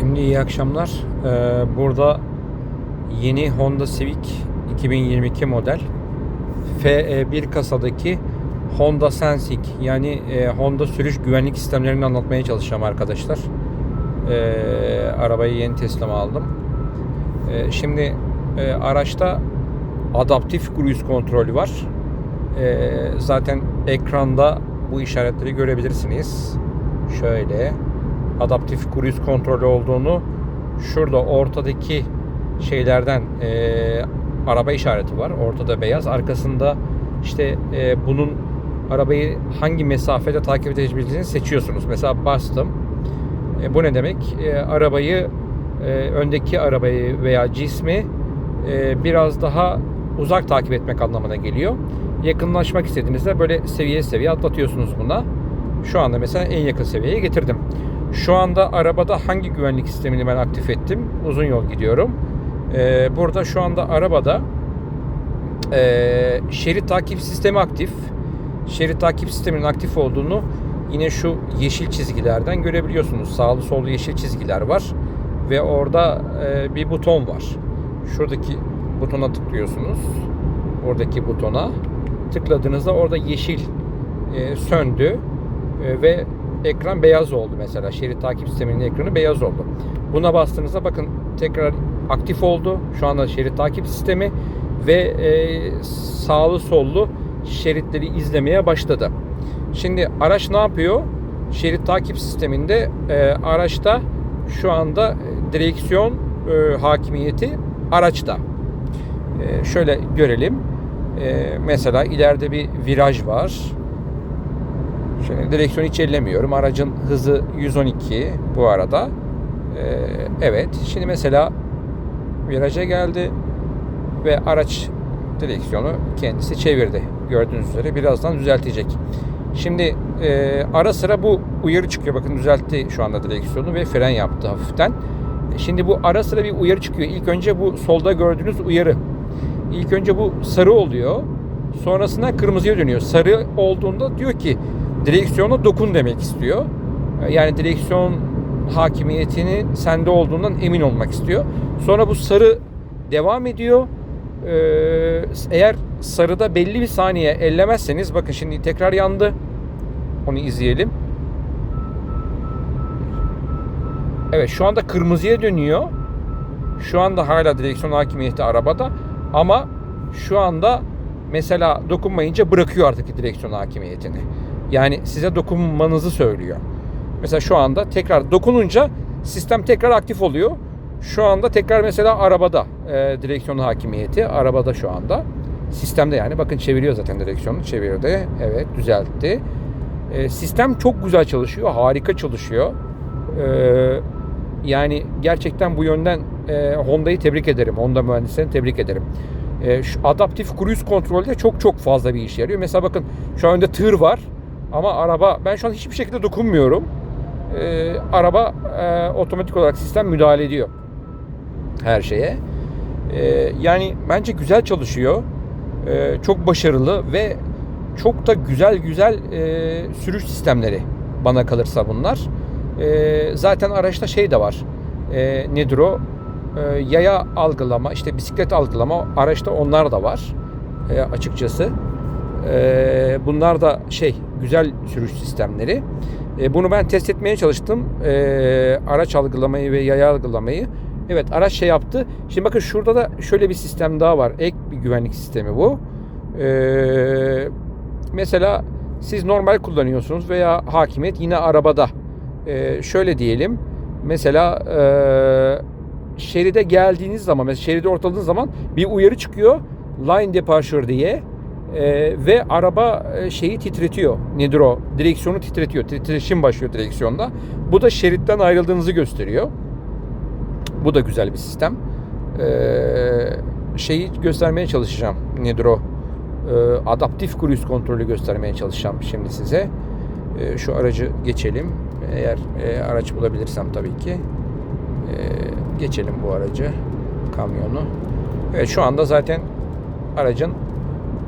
Şimdi iyi akşamlar. Ee, burada yeni Honda Civic 2022 model FE1 kasadaki Honda Sensing yani e, Honda sürüş güvenlik sistemlerini anlatmaya çalışacağım arkadaşlar. Ee, arabayı yeni teslim aldım. Ee, şimdi e, araçta adaptif cruise kontrolü var. Ee, zaten ekranda bu işaretleri görebilirsiniz. Şöyle adaptif cruise kontrolü olduğunu şurada ortadaki şeylerden e, araba işareti var. Ortada beyaz. Arkasında işte e, bunun arabayı hangi mesafede takip edebileceğinizi seçiyorsunuz. Mesela bastım. E, bu ne demek? E, arabayı e, öndeki arabayı veya cismi e, biraz daha uzak takip etmek anlamına geliyor. Yakınlaşmak istediğinizde böyle seviye seviye atlatıyorsunuz buna. Şu anda mesela en yakın seviyeye getirdim. Şu anda arabada hangi güvenlik sistemini ben aktif ettim? Uzun yol gidiyorum. Ee, burada şu anda arabada e, şerit takip sistemi aktif. Şerit takip sisteminin aktif olduğunu yine şu yeşil çizgilerden görebiliyorsunuz. Sağlı sollu yeşil çizgiler var. Ve orada e, bir buton var. Şuradaki butona tıklıyorsunuz. Oradaki butona tıkladığınızda orada yeşil e, söndü e, ve ekran beyaz oldu mesela. Şerit takip sisteminin ekranı beyaz oldu. Buna bastığınızda bakın tekrar aktif oldu. Şu anda şerit takip sistemi ve e, sağlı sollu şeritleri izlemeye başladı. Şimdi araç ne yapıyor? Şerit takip sisteminde e, araçta şu anda e, direksiyon e, hakimiyeti araçta. E, şöyle görelim. E, mesela ileride bir viraj var. Şöyle direksiyonu hiç ellemiyorum. Aracın hızı 112 bu arada. Ee, evet. Şimdi mesela viraja geldi ve araç direksiyonu kendisi çevirdi. Gördüğünüz üzere birazdan düzeltecek. Şimdi e, ara sıra bu uyarı çıkıyor. Bakın düzeltti şu anda direksiyonu ve fren yaptı hafiften. Şimdi bu ara sıra bir uyarı çıkıyor. İlk önce bu solda gördüğünüz uyarı. İlk önce bu sarı oluyor. Sonrasında kırmızıya dönüyor. Sarı olduğunda diyor ki direksiyona dokun demek istiyor. Yani direksiyon hakimiyetini sende olduğundan emin olmak istiyor. Sonra bu sarı devam ediyor. Ee, eğer sarıda belli bir saniye ellemezseniz bakın şimdi tekrar yandı. Onu izleyelim. Evet şu anda kırmızıya dönüyor. Şu anda hala direksiyon hakimiyeti arabada ama şu anda mesela dokunmayınca bırakıyor artık direksiyon hakimiyetini. Yani size dokunmanızı söylüyor. Mesela şu anda tekrar dokununca sistem tekrar aktif oluyor. Şu anda tekrar mesela arabada e, direksiyon hakimiyeti arabada şu anda. Sistemde yani bakın çeviriyor zaten direksiyonu çevirdi. Evet düzeltti. E, sistem çok güzel çalışıyor. Harika çalışıyor. E, yani gerçekten bu yönden e, Honda'yı tebrik ederim. Honda mühendislerini tebrik ederim. E, şu adaptif cruise kontrolde çok çok fazla bir işe yarıyor. Mesela bakın şu an önde tır var. Ama araba ben şu an hiçbir şekilde dokunmuyorum. Ee, araba e, otomatik olarak sistem müdahale ediyor her şeye. Ee, yani bence güzel çalışıyor. Ee, çok başarılı ve çok da güzel güzel e, sürüş sistemleri bana kalırsa bunlar. Ee, zaten araçta şey de var. Ee, nedir o? Ee, yaya algılama, işte bisiklet algılama araçta onlar da var. Ee, açıkçası. Ee, bunlar da şey güzel sürüş sistemleri. Ee, bunu ben test etmeye çalıştım. Ee, araç algılamayı ve yaya algılamayı. Evet araç şey yaptı. Şimdi bakın şurada da şöyle bir sistem daha var. Ek bir güvenlik sistemi bu. Ee, mesela siz normal kullanıyorsunuz veya hakimiyet yine arabada. Ee, şöyle diyelim. Mesela e, şeride geldiğiniz zaman, mesela şeride ortaladığınız zaman bir uyarı çıkıyor. Line departure diye. Ee, ve araba e, şeyi titretiyor. Nedir o? Direksiyonu titretiyor. Titreşim başlıyor direksiyonda. Bu da şeritten ayrıldığınızı gösteriyor. Bu da güzel bir sistem. Ee, şeyi göstermeye çalışacağım. Nedir o? Ee, adaptif cruise kontrolü göstermeye çalışacağım şimdi size. Ee, şu aracı geçelim. Eğer e, araç bulabilirsem tabii ki. Ee, geçelim bu aracı. Kamyonu. Evet şu anda zaten aracın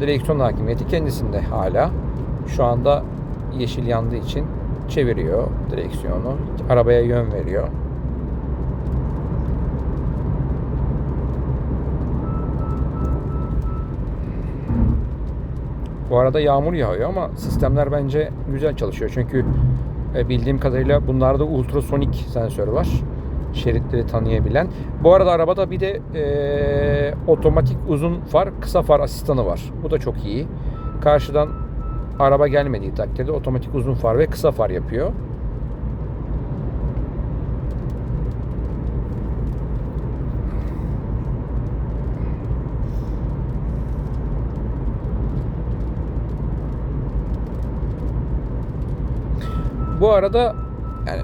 direksiyon hakimiyeti kendisinde hala. Şu anda yeşil yandığı için çeviriyor direksiyonu. Arabaya yön veriyor. Bu arada yağmur yağıyor ama sistemler bence güzel çalışıyor. Çünkü e, bildiğim kadarıyla bunlarda ultrasonik sensör var. Şeritleri tanıyabilen. Bu arada arabada bir de e, otomatik uzun far, kısa far asistanı var. Bu da çok iyi. Karşıdan araba gelmediği takdirde otomatik uzun far ve kısa far yapıyor. Bu arada yani